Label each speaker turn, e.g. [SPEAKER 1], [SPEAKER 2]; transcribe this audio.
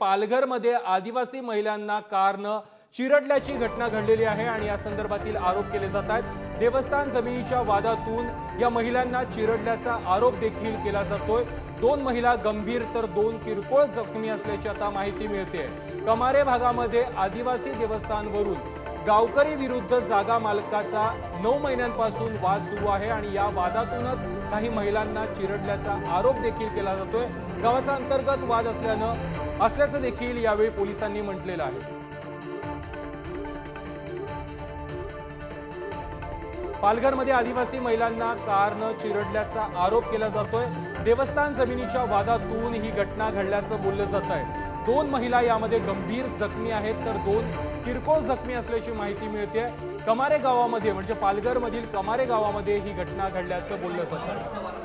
[SPEAKER 1] पालघरमध्ये आदिवासी महिलांना कारनं चिरडल्याची घटना घडलेली आहे आणि या संदर्भातील आरोप केले जात आहेत. देवस्थान जमिनीच्या वादातून या महिलांना चिरडल्याचा आरोप देखील केला जातोय. दोन महिला गंभीर तर दोन किरकोळ जखमी असल्याची आता माहिती मिळते कमारे भागामध्ये आदिवासी देवस्थानवरून गावकरी विरुद्ध जागा मालकाचा नऊ महिन्यांपासून वाद सुरू आहे आणि या वादातूनच काही महिलांना चिरडल्याचा आरोप देखील केला जातोय. गावाचा अंतर्गत वाद असल्यानं असल्याचं देखील यावेळी पोलिसांनी म्हटलेलं आहे. पालघरमध्ये आदिवासी महिलांना कारनं चिरडल्याचा आरोप केला जातोय. देवस्थान जमिनीच्या वादातून ही घटना घडल्याचं बोललं जात आहे. दोन महिला यामध्ये गंभीर जखमी आहेत तर दोन किरकोळ जखमी असल्याची माहिती मिळते. कमारे गावामध्ये म्हणजे पालघरमधील कमारे गावामध्ये ही घटना घडल्याचं बोललं जात आहे.